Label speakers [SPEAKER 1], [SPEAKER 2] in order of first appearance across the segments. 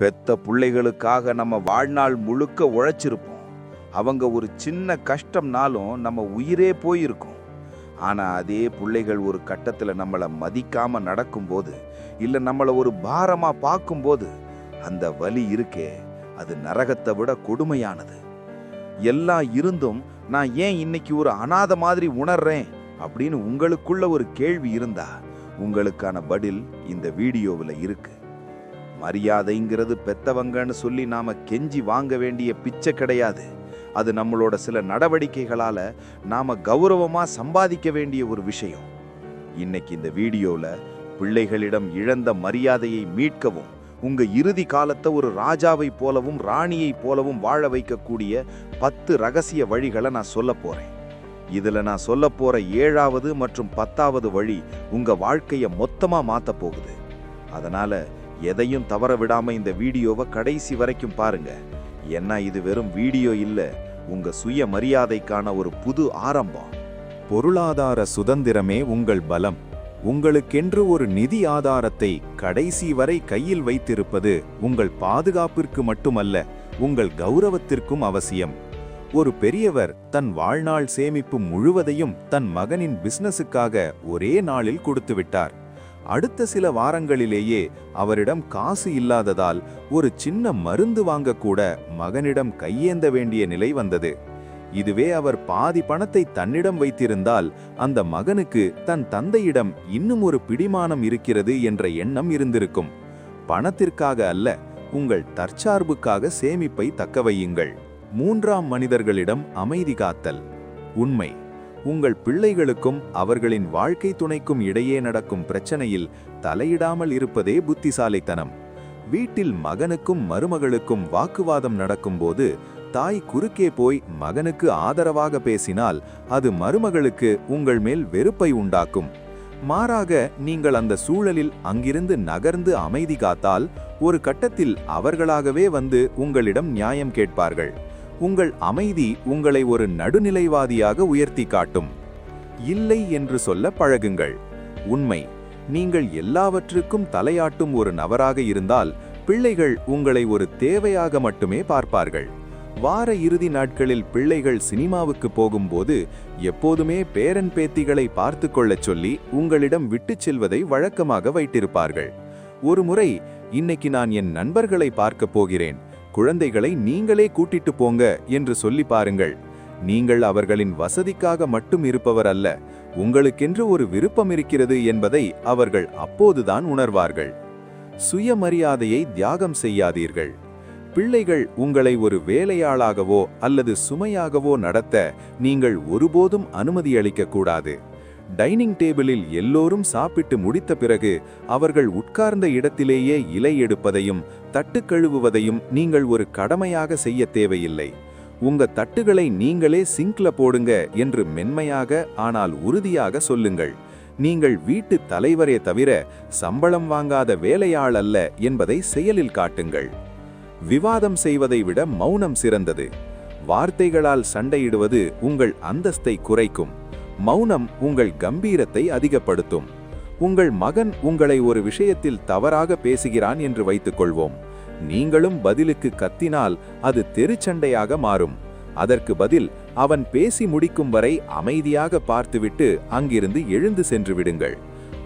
[SPEAKER 1] பெத்த பிள்ளைகளுக்காக நம்ம வாழ்நாள் முழுக்க உழைச்சிருப்போம். அவங்க ஒரு சின்ன கஷ்டம்னாலும் நம்ம உயிரே போயிருக்கும். ஆனால் அதே பிள்ளைகள் ஒரு கட்டத்தில் நம்மளை மதிக்காமல் நடக்கும்போது இல்லை நம்மளை ஒரு பாரமாக பார்க்கும்போது அந்த வலி இருக்கே அது நரகத்தை விட கொடுமையானது. எல்லாம் இருந்தும் நான் ஏன் இன்னைக்கு ஒரு அனாதை மாதிரி உணர்றேன் அப்படின்னு உங்களுக்குள்ள ஒரு கேள்வி இருந்தா உங்களுக்கான பதில் இந்த வீடியோவில் இருக்குது மரியாதைங்கிறது பெத்தவங்கன்னு சொல்லி நாம கெஞ்சி வாங்க வேண்டிய பிச்சை கிடையாது. அது நம்மளோட சில நடவடிக்கைகளால நாம கௌரவமா சம்பாதிக்க வேண்டிய ஒரு விஷயம். இன்னைக்கு இந்த வீடியோல பிள்ளைகளிடம் இழந்த மரியாதையை மீட்கவும் உங்க இறுதி காலத்தை ஒரு ராஜாவை போலவும் ராணியை போலவும் வாழ வைக்கக்கூடிய பத்து ரகசிய வழிகளை நான் சொல்ல போறேன். இதுல நான் சொல்ல போற ஏழாவது மற்றும் பத்தாவது வழி உங்க வாழ்க்கைய மொத்தமா மாத்த போகுது. அதனால எதையும் தவற விடாம இந்த வீடியோவை கடைசி வரைக்கும் பாருங்க. ஏன்னா இது வெறும் வீடியோ இல்ல உங்க சுய மரியாதைக்கான ஒரு புது ஆரம்பம். பொருளாதார சுதந்திரமே உங்கள் பலம். உங்களுக்கென்று ஒரு நிதி ஆதாரத்தை கடைசி வரை கையில் வைத்திருப்பது உங்கள் பாதுகாப்பிற்கு மட்டுமல்ல உங்கள் கௌரவத்திற்கும் அவசியம். ஒரு பெரியவர் தன் வாழ்நாள் சேமிப்பு முழுவதையும் தன் மகனின் பிசினஸுக்காக ஒரே நாளில் கொடுத்து விட்டார் அடுத்த சில வாரங்களிலேயே அவரிடம் காசு இல்லாததால் ஒரு சின்ன மருந்து வாங்கக்கூட மகனிடம் கையேந்த வேண்டிய நிலை வந்தது. இதுவே அவர் பாதி பணத்தை தன்னிடம் வைத்திருந்தால் அந்த மகனுக்கு தன் தந்தையிடம் இன்னும் ஒரு பிடிமானம் இருக்கிறது என்ற எண்ணம் இருந்திருக்கும். பணத்திற்காக அல்ல உங்கள் தற்சார்புக்காக சேமிப்பை தக்கவையுங்கள். மூன்றாம் மனிதர்களிடம் அமைதி காத்தல். உண்மை. உங்கள் பிள்ளைகளுக்கும் அவர்களின் வாழ்க்கை துணைக்கும் இடையே நடக்கும் பிரச்சனையில் தலையிடாமல் இருப்பதே புத்திசாலித்தனம். வீட்டில் மகனுக்கும் மருமகளுக்கும் வாக்குவாதம் நடக்கும்போது தாய் குறுக்கே போய் மகனுக்கு ஆதரவாக பேசினால் அது மருமகளுக்கு உங்கள் மேல் வெறுப்பை உண்டாக்கும். மாறாக நீங்கள் அந்த சூழலில் அங்கிருந்து நகர்ந்து அமைதி காத்தால் ஒரு கட்டத்தில் அவர்களாகவே வந்து உங்களிடம் நியாயம் கேட்பார்கள். உங்கள் அமைதி உங்களை ஒரு நடுநிலைவாதியாக உயர்த்தி காட்டும். இல்லை என்று சொல்ல பழகுங்கள். உண்மை நீங்கள் எல்லாவற்றுக்கும் தலையாட்டும் ஒரு நபராக இருந்தால் பிள்ளைகள் உங்களை ஒரு தேவையாக மட்டுமே பார்ப்பார்கள். வார இறுதி நாட்களில் பிள்ளைகள் சினிமாவுக்கு போகும்போது எப்போதுமே பேரன் பேத்திகளை பார்த்து கொள்ளச் சொல்லி உங்களிடம் விட்டுச் செல்வதை வழக்கமாக வைத்திருப்பார்கள். ஒரு முறை இன்னைக்கு நான் என் நண்பர்களை பார்க்கப் போகிறேன். குழந்தைகளை நீங்களே கூட்டிட்டு போங்க என்று சொல்லி பாருங்கள். நீங்கள் அவர்களின் வசதிக்காக மட்டும் இருப்பவர் அல்ல உங்களுக்கென்று ஒரு விருப்பம் இருக்கிறது என்பதை அவர்கள் அப்போதுதான் உணர்வார்கள். சுயமரியாதையை தியாகம் செய்யாதீர்கள். பிள்ளைகள் உங்களை ஒரு வேலையாளாகவோ அல்லது சுமையாகவோ நடத்த நீங்கள் ஒருபோதும் அனுமதி அளிக்கக்கூடாது. டைனிங் டேபிளில் எல்லோரும் சாப்பிட்டு முடித்த பிறகு அவர்கள் உட்கார்ந்த இடத்திலேயே இலை எடுப்பதையும் தட்டு கழுவுவதையும் நீங்கள் ஒரு கடமையாக செய்ய தேவையில்லை. உங்க தட்டுகளை நீங்களே சிங்க்ல போடுங்க என்று மென்மையாக ஆனால் உறுதியாக சொல்லுங்கள். நீங்கள் வீட்டு தலைவரே தவிர சம்பளம் வாங்காத வேலையாள் அல்ல என்பதை செயலில் காட்டுங்கள். விவாதம் செய்வதை விட மௌனம் சிறந்தது. வார்த்தைகளால் சண்டையிடுவது உங்கள் அந்தஸ்தை குறைக்கும். மௌனம் உங்கள் கம்பீரத்தை அதிகப்படுத்தும். உங்கள் மகன் உங்களை ஒரு விஷயத்தில் தவறாக பேசுகிறான் என்று வைத்துக்கொள்வோம். நீங்களும் பதிலுக்கு கத்தினால் அது தெருச்சண்டையாக மாறும். அதற்கு பதில் அவன் பேசி முடிக்கும் வரை அமைதியாக பார்த்துவிட்டு அங்கிருந்து எழுந்து சென்று விடுங்கள்.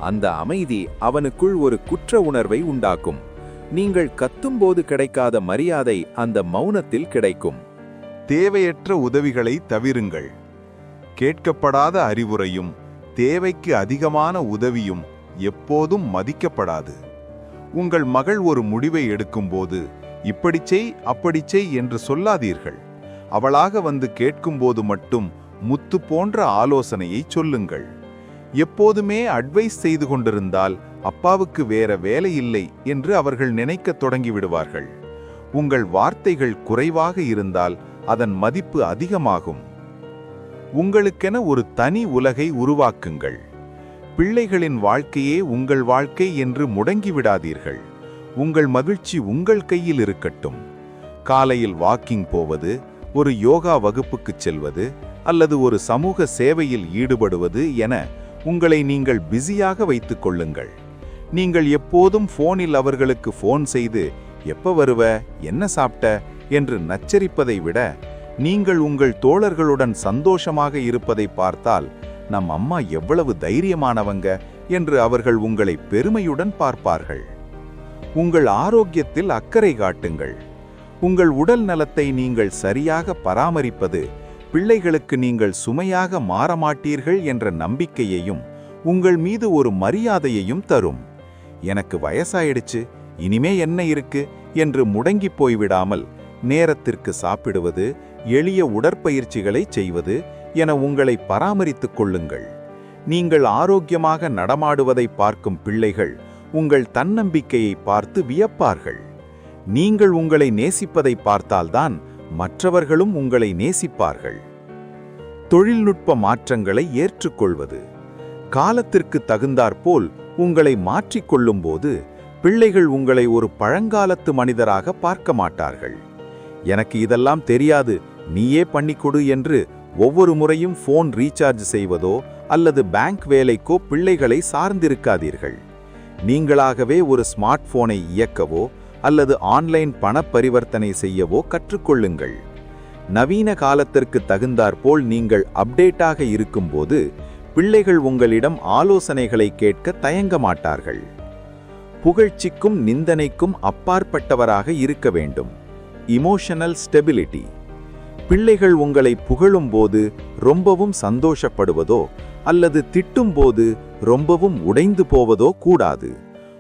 [SPEAKER 1] அந்த அமைதி அவனுக்குள் ஒரு குற்ற உணர்வை உண்டாக்கும். நீங்கள் கத்தும்போது கிடைக்காத மரியாதை அந்த மௌனத்தில் கிடைக்கும்.
[SPEAKER 2] தேவையற்ற உதவிகளை தவிருங்கள். கேட்கப்படாத அறிவுரையும் தேவைக்கு அதிகமான உதவியும் எப்போதும் மதிக்கப்படாது. உங்கள் மகள் ஒரு முடிவை எடுக்கும்போது இப்படிச் செய் அப்படிச் செய் என்று சொல்லாதீர்கள். அவளாக வந்து கேட்கும்போது மட்டும் முத்து போன்ற ஆலோசனையை சொல்லுங்கள். எப்போதுமே அட்வைஸ் செய்து கொண்டிருந்தால் அப்பாவுக்கு வேற வேலை இல்லை என்று அவர்கள் நினைக்கத் தொடங்கிவிடுவார்கள். உங்கள் வார்த்தைகள் குறைவாக இருந்தால் அதன் மதிப்பு அதிகமாகும். உங்களுக்கென ஒரு தனி உலகை உருவாக்குங்கள். பிள்ளைகளின் வாழ்க்கையே உங்கள் வாழ்க்கை என்று முடங்கிவிடாதீர்கள். உங்கள் மகிழ்ச்சி உங்கள் கையில் இருக்கட்டும். காலையில் வாக்கிங் போவது ஒரு யோகா வகுப்புக்குச் செல்வது அல்லது ஒரு சமூக சேவையில் ஈடுபடுவது என உங்களை நீங்கள் பிஸியாக வைத்துக் கொள்ளுங்கள். நீங்கள் எப்போதும் ஃபோனில் அவர்களுக்கு ஃபோன் செய்து எப்ப வருவ? என்ன சாப்பிட்ட? என்று நச்சரிப்பதை விட நீங்கள் உங்கள் தோழர்களுடன் சந்தோஷமாக இருப்பதை பார்த்தால் நம் அம்மா எவ்வளவு தைரியமானவங்க என்று அவர்கள் உங்களை பெருமையுடன் பார்ப்பார்கள். உங்கள் ஆரோக்கியத்தில் அக்கறை காட்டுங்கள். உங்கள் உடல் நலத்தை நீங்கள் சரியாக பராமரிப்பது பிள்ளைகளுக்கு நீங்கள் சுமையாக மாறமாட்டீர்கள் என்ற நம்பிக்கையையும் உங்கள் மீது ஒரு மரியாதையையும் தரும். எனக்கு வயசாயிடுச்சு இனிமே என்ன இருக்கு? என்று முடங்கி போய்விடாமல் நேரத்திற்கு சாப்பிடுவது எளிய உடற்பயிற்சிகளை செய்வது என உங்களை பராமரித்துக் கொள்ளுங்கள். நீங்கள் ஆரோக்கியமாக நடமாடுவதை பார்க்கும் பிள்ளைகள் உங்கள் தன்னம்பிக்கையை பார்த்து வியப்பார்கள். நீங்கள் உங்களை நேசிப்பதை பார்த்தால்தான் மற்றவர்களும் உங்களை நேசிப்பார்கள். தொழில்நுட்ப மாற்றங்களை ஏற்றுக்கொள்வது. காலத்திற்கு தகுந்தாற்போல் உங்களை மாற்றிக்கொள்ளும்போது பிள்ளைகள் உங்களை ஒரு பழங்காலத்து மனிதராக பார்க்க மாட்டார்கள். எனக்கு இதெல்லாம் தெரியாது. நீயே பண்ணிக்கொடு என்று ஒவ்வொரு முறையும் ஃபோன் ரீசார்ஜ் செய்வதோ அல்லது பேங்க் வேலைக்கோ பிள்ளைகளை சார்ந்திருக்காதீர்கள். நீங்களாகவே ஒரு ஸ்மார்ட் போனை இயக்கவோ அல்லது ஆன்லைன் பண பரிவர்த்தனை செய்யவோ கற்றுக்கொள்ளுங்கள். நவீன காலத்திற்கு தகுந்தாற்போல் நீங்கள் அப்டேட்டாக இருக்கும்போது பிள்ளைகள் உங்களிடம் ஆலோசனைகளை கேட்க தயங்க மாட்டார்கள். புகழ்ச்சிக்கும் நிந்தனைக்கும் அப்பாற்பட்டவராக இருக்க வேண்டும். இமோஷனல் ஸ்டெபிலிட்டி பிள்ளைகள் உங்களை புகழும்போது ரொம்பவும் சந்தோஷப்படுவதோ அல்லது திட்டும்போது ரொம்பவும் உடைந்து போவதோ கூடாது.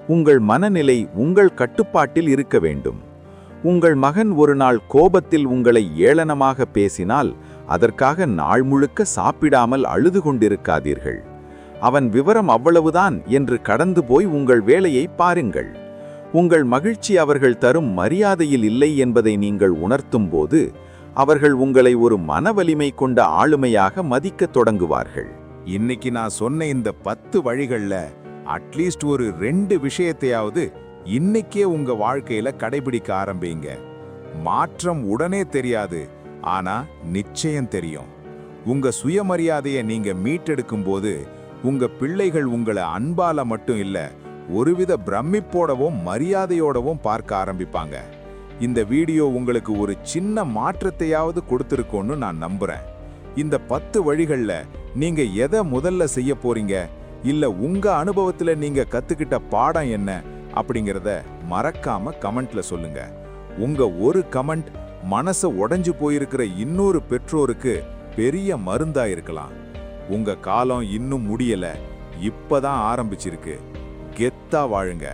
[SPEAKER 2] உங்கள் மனநிலை உங்கள் கட்டுப்பாட்டில் இருக்க வேண்டும். உங்கள் மகன் ஒரு நாள் கோபத்தில் உங்களை ஏளனமாக பேசினால் அதற்காக நாள் முழுக்க சாப்பிடாமல் அழுது கொண்டிருக்காதீர்கள். அவன் விவரம் அவ்வளவுதான் என்று கடந்து போய் உங்கள் வேலையை பாருங்கள். உங்கள் மகிழ்ச்சி அவர்கள் தரும் மரியாதையில் இல்லை என்பதை நீங்கள் உணர்த்தும்போது அவர்கள் உங்களை ஒரு மனவலிமை கொண்ட ஆளுமையாக மதிக்க தொடங்குவார்கள்.
[SPEAKER 3] இன்னைக்கு நான் சொன்ன இந்த பத்து வழிகள்ல அட்லீஸ்ட் ஒரு ரெண்டு விஷயத்தையாவது இன்னைக்கே உங்க வாழ்க்கையில கடைபிடிக்க ஆரம்பிங்க. மாற்றம் உடனே தெரியாது ஆனா நிச்சயம் தெரியும். உங்க சுயமரியாதையை நீங்க மீட்டெடுக்கும் போது உங்க பிள்ளைகள் உங்களை அன்பால மட்டும் இல்ல ஒருவித பிரமிப்போடவும் மரியாதையோடவும் பார்க்க ஆரம்பிப்பாங்க. இந்த வீடியோ உங்களுக்கு ஒரு சின்ன மாற்றத்தையாவது கொடுத்துருக்கோன்னு நான் நம்புறேன். இந்த பத்து வழிகள்ல நீங்க எதை முதல்ல செய்ய போறீங்க? இல்ல உங்க அனுபவத்துல நீங்க கத்துக்கிட்ட பாடம் என்ன? அப்படிங்கிறத மறக்காம கமெண்ட்ல சொல்லுங்க. உங்க ஒரு கமெண்ட் மனச உடைஞ்சு போயிருக்கிற இன்னொரு பெற்றோருக்கு பெரிய மருந்தா இருக்கலாம். உங்க காலம் இன்னும் முடியல. இப்பதான் ஆரம்பிச்சிருக்கு. கெத்தா வாழுங்க.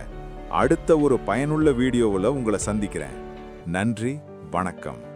[SPEAKER 3] அடுத்த ஒரு பயனுள்ள வீடியோவில் உங்களை சந்திக்கிறேன். நன்றி வணக்கம்.